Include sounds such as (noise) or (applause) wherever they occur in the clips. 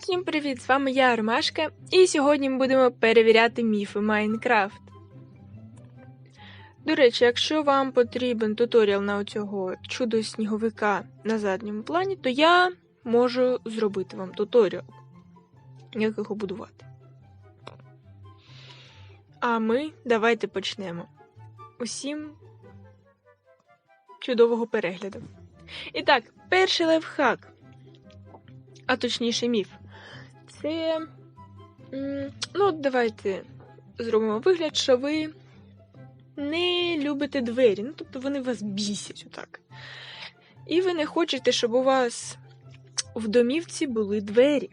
Всім привіт! З вами я Ромашка, і сьогодні ми будемо перевіряти міфи Майнкрафт. До речі, якщо вам потрібен туторіал на цього чудо сніговика на задньому плані, то я можу зробити вам туторіал, як його будувати. А ми давайте почнемо. Усім чудового перегляду. І так, перший лайфхак, а точніше міф. Це. Ну, давайте зробимо вигляд, що ви не любите двері. Ну, тобто вони вас бісять отак. І ви не хочете, щоб у вас в домівці були двері.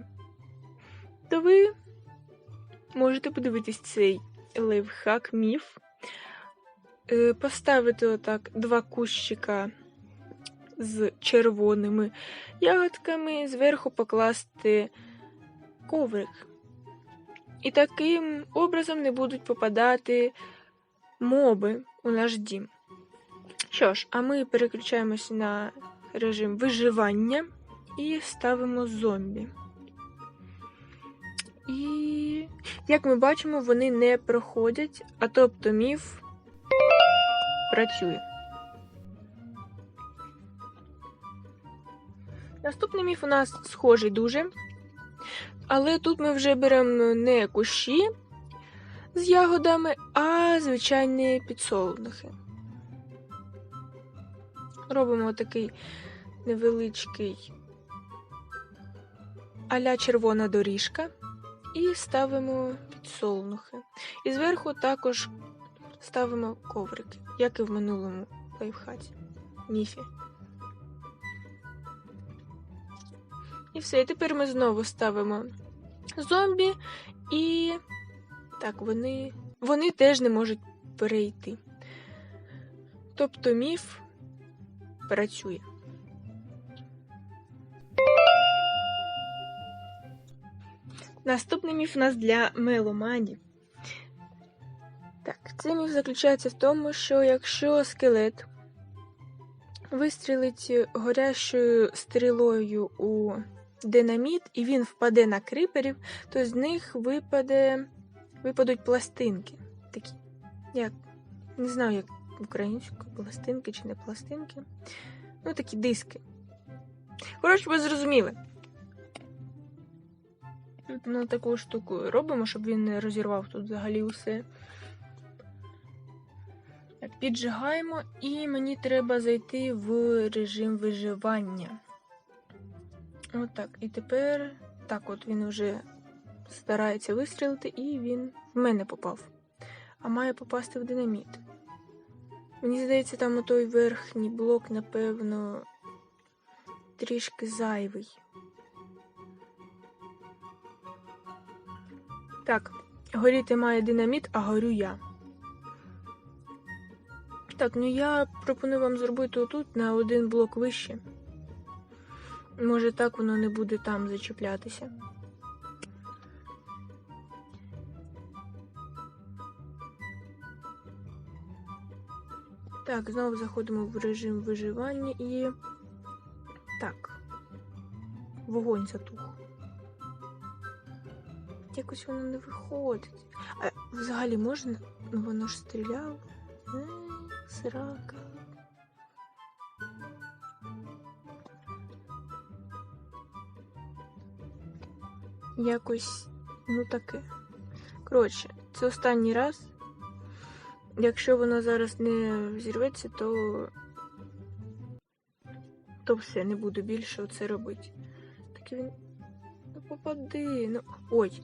То ви можете подивитись цей лайфхак міф. Е, Поставити отак два кущика з червоними ягодками, зверху покласти коврик. І таким образом не будуть попадати моби у наш дім. Що ж, а ми переключаємося на режим виживання і ставимо зомбі. І, як ми бачимо, вони не проходять, а тобто міф працює. Наступний міф у нас схожий дуже. Але тут ми вже беремо не кущі з ягодами, а звичайні підсолнухи. Робимо такий невеличкий аля червона доріжка і ставимо підсолнухи. І зверху також ставимо коврики, як і в минулому лайфхаті. Міфі. І все, і тепер ми знову ставимо зомбі, і так, вони, вони теж не можуть перейти. Тобто міф працює. Наступний міф у нас для меломанів. Так, цей міф заключається в тому, що якщо скелет вистрілить горящою стрілою у динаміт, і він впаде на криперів, то з них випаде, випадуть пластинки. Такі. Як? Не знаю, як українською, пластинки чи не пластинки. Ну, такі диски. Коротше, ви зрозуміли. Ну, таку штуку робимо, щоб він не розірвав тут взагалі усе. Піджигаємо, і мені треба зайти в режим виживання. Отак. І тепер так от він вже старається вистрілити, і він в мене попав. А має попасти в динаміт. Мені здається, там отой верхній блок, напевно, трішки зайвий. Так, горіти має динаміт, а горю я. Так, ну я пропоную вам зробити отут на один блок вище. Може, так воно не буде там зачіплятися. Так, знову заходимо в режим виживання і. Так. Вогонь затух. Якось воно не виходить. А взагалі можна? Ну воно ж стріляло. Срака. Якось, ну таке. Коротше, це останній раз. Якщо воно зараз не зірветься, то то все, не буду більше оце робити. Так він. Ну попади. Ну. Ой.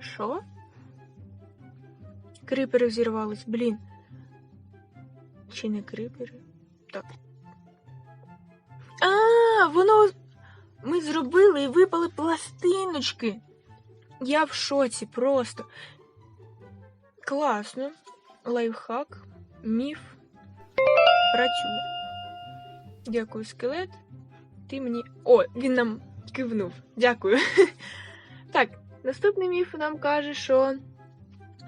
Що? Крипери взірвались, блін. Чи не крипери? Так. А, воно. Ми зробили і випали пластиночки. Я в шоці просто. Класно. Лайфхак, міф. Працює. Дякую, скелет. Ти мені. О, він нам кивнув. Дякую. (laughs) Так, наступний міф нам каже, що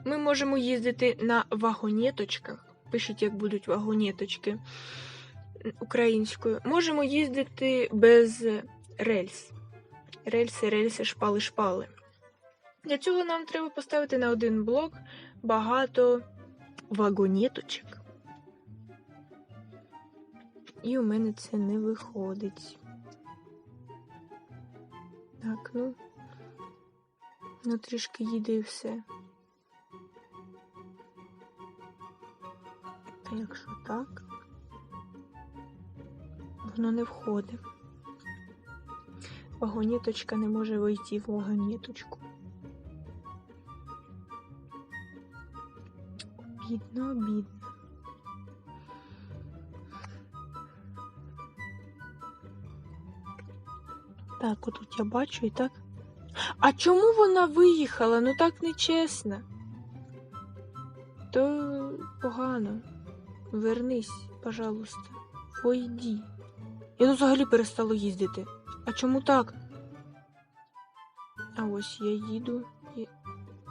ми можемо їздити на вагонеточках. Пишіть, як будуть вагонеточки українською. Можемо їздити без рельс. рельси, рельси, шпали, шпали. Для цього нам треба поставити на один блок багато вагонеточок. І у мене це не виходить. Так, ну. Ну, трішки їде і все. А якщо так, воно не входить. Вагонеточка не може войти в вагонеточку. Бідно, бідно. Так, отут я бачу і так. А чому вона виїхала? Ну так нечесно. То погано. Вернись, пожалуйста. Войди. Я тут взагалі перестала їздити. А чому так? А ось я їду. і-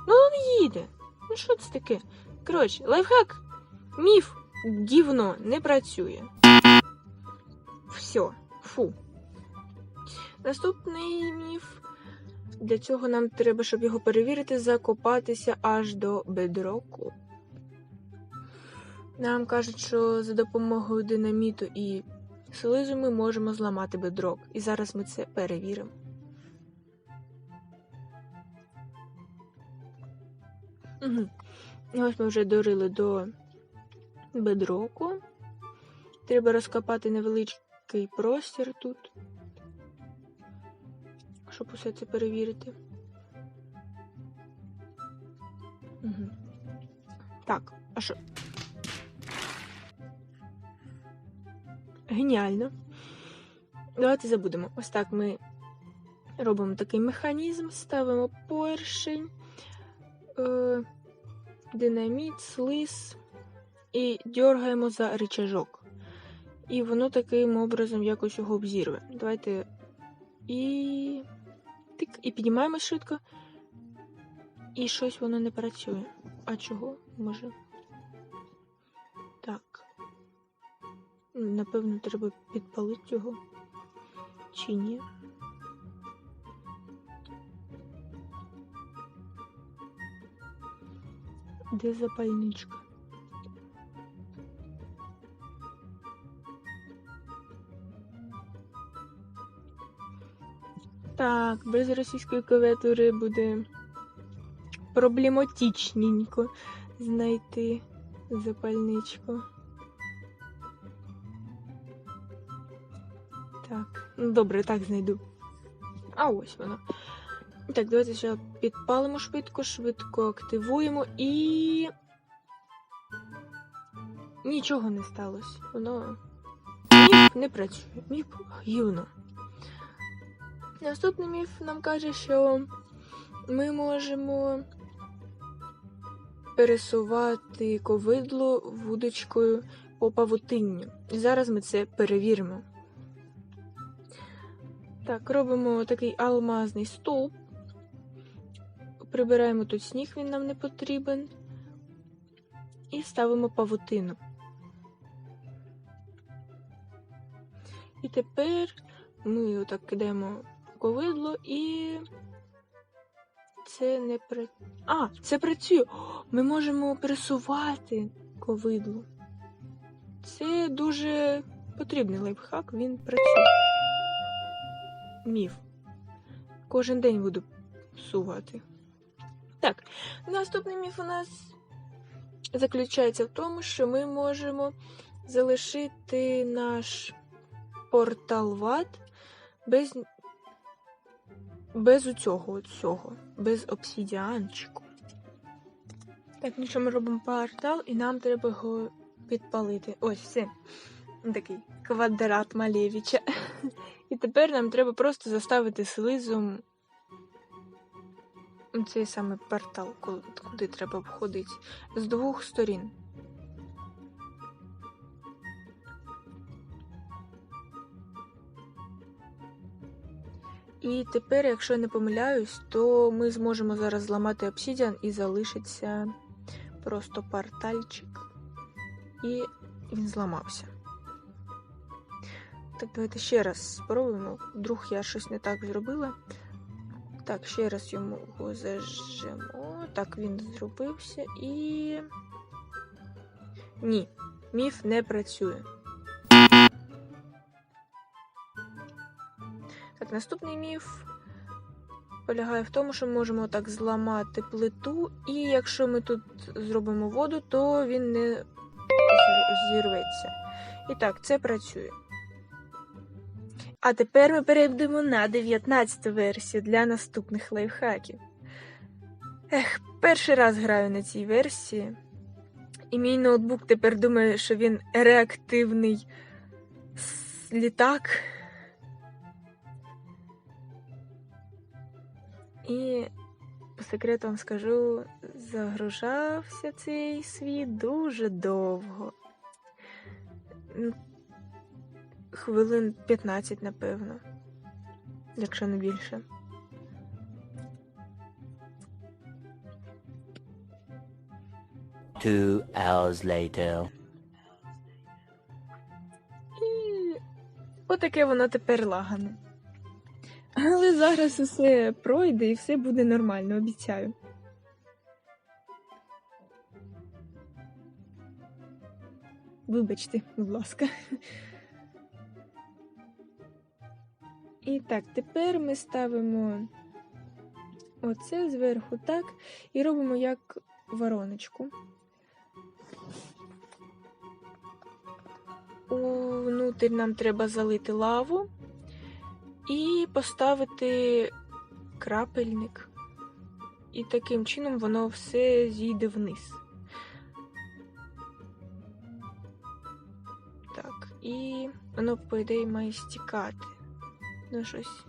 Ну, він їде. Ну що це таке? Коротше, лайфхак, міф, гівно не працює. Все, фу. Наступний міф. Для цього нам треба, щоб його перевірити, закопатися аж до бедроку. Нам кажуть, що за допомогою динаміту і слизу ми можемо зламати бедрок. І зараз ми це перевіримо. Угу. Ось ми вже дорили до бедроку. Треба розкопати невеличкий простір тут, щоб усе це перевірити. Угу. Так, а що? Геніально. Давайте забудемо. Ось так ми робимо такий механізм, ставимо поршень, е, динаміт, слиз і дергаємо за рычажок. І воно таким образом якось його обзірве. Давайте і. Тик, і піднімаємо швидко. І щось воно не працює. А чого? Може. Напевно, треба підпалити його. Чи ні? Де запальничка? Так, без російської клавіатури буде проблематичненько знайти запальничку. Так, ну добре, так знайду. А ось воно. Так, давайте ще підпалимо швидко, швидко активуємо і. Нічого не сталося. Воно міф не працює. Міф гівно. Наступний міф нам каже, що ми можемо пересувати ковидло вудочкою по павутинню. І зараз ми це перевіримо. Так, робимо такий алмазний стовп. Прибираємо тут сніг, він нам не потрібен. І ставимо павутину. І тепер ми отак кидаємо ковидло і. Це не працює. А, це працює! Ми можемо пересувати ковидло. Це дуже потрібний лайфхак, він працює. Міф. Кожен день буду сувати. Так, наступний міф у нас заключається в тому, що ми можемо залишити наш портал ват без без цього, цього, без обсідіанчику. Так, ну що ми робимо портал, і нам треба його підпалити. Ось все. Такий квадрат Малевича. І тепер нам треба просто заставити слизом цей саме портал, куди треба входити, з двох сторін. І тепер, якщо я не помиляюсь, то ми зможемо зараз зламати обсідіан і залишиться просто портальчик. І він зламався. Так, давайте ще раз спробуємо. Вдруг я щось не так зробила. Так, ще раз йому зажимо. Так, він зробився і. Ні, міф не працює. Так, наступний міф полягає в тому, що ми можемо так зламати плиту, і якщо ми тут зробимо воду, то він не зірветься. І так, це працює. А тепер ми перейдемо на 19 версію для наступних лайфхаків. Ех, перший раз граю на цій версії, і мій ноутбук тепер думає, що він реактивний літак. І по секрету вам скажу, загружався цей світ дуже довго. Хвилин 15, напевно, якщо не більше. Two hours later. І отаке воно тепер лагане. Але зараз усе пройде і все буде нормально, обіцяю. Вибачте, будь ласка. І так, тепер ми ставимо оце зверху так і робимо як вороночку. Внутрі нам треба залити лаву і поставити крапельник. І таким чином воно все зійде вниз. Так, і воно, по ідеї, має стікати. Ну, щось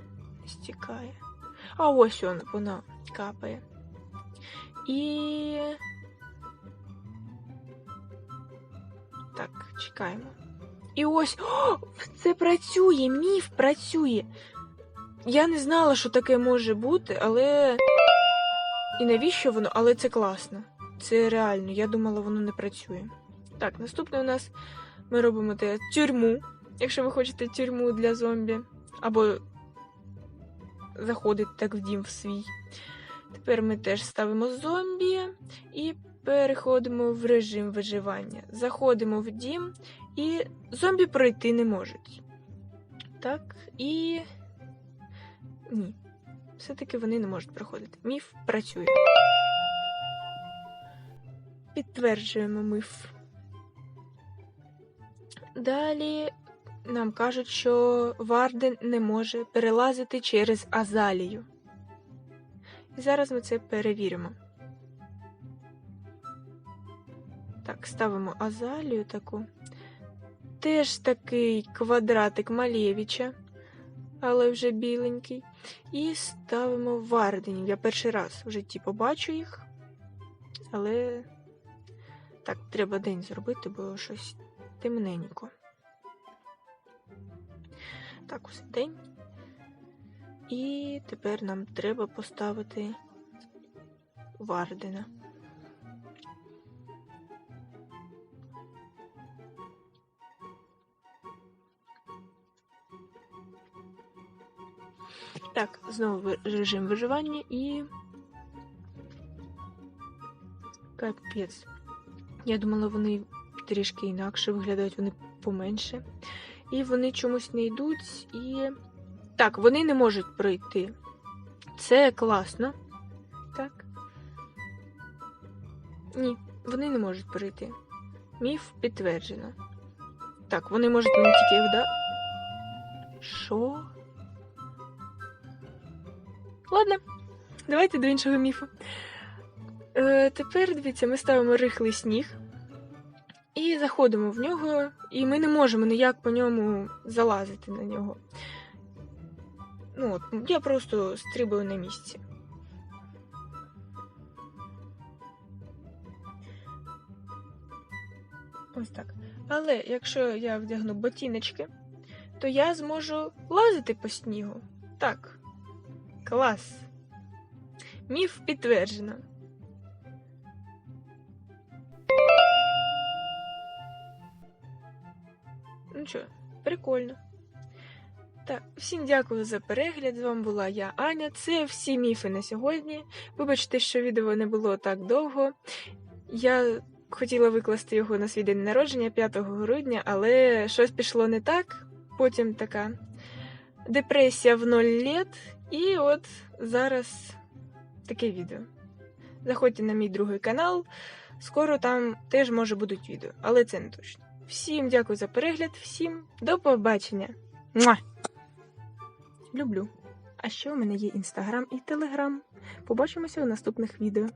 стікає. А ось воно, воно капає. І. Так, чекаємо. І ось О, це працює, міф працює. Я не знала, що таке може бути, але. І навіщо воно? Але це класно. Це реально, я думала, воно не працює. Так, наступне у нас ми робимо те тюрму. Якщо ви хочете тюрму для зомбі, або заходить так в дім в свій. Тепер ми теж ставимо зомбі і переходимо в режим виживання. Заходимо в дім, і зомбі пройти не можуть. Так, і. Ні. Все-таки вони не можуть проходити. Міф працює. Підтверджуємо міф. Далі нам кажуть, що Варден не може перелазити через Азалію. І зараз ми це перевіримо. Так, ставимо Азалію таку. Теж такий квадратик Малєвича, але вже біленький. І ставимо Варденів. Я перший раз в житті побачу їх. Але так, треба день зробити, бо щось темненько. Так, ось день. І тепер нам треба поставити Вардена. Так, знову режим виживання і. Капець. Я думала, вони трішки інакше виглядають, вони поменше. І вони чомусь не йдуть і. Так, вони не можуть пройти. Це класно. Так. Ні, вони не можуть пройти. Міф підтверджено. Так, вони можуть мені тільки вда. Що? Ладно, давайте до іншого міфу. Е, тепер дивіться, ми ставимо рихлий сніг і заходимо в нього, і ми не можемо ніяк по ньому залазити на нього. Ну, от, я просто стрибаю на місці. Ось так. Але якщо я вдягну ботиночки, то я зможу лазити по снігу. Так. Клас. Міф підтверджено. Ну що, прикольно. Так, всім дякую за перегляд. З вами була я, Аня. Це всі міфи на сьогодні. Вибачте, що відео не було так довго. Я хотіла викласти його на свій день народження 5 грудня, але щось пішло не так. Потім така депресія в ноль літ, і от зараз таке відео. Заходьте на мій другий канал. Скоро там теж може будуть відео, але це не точно. Всім дякую за перегляд, всім до побачення. Муа! Люблю. А ще у мене є інстаграм і телеграм. Побачимося у наступних відео.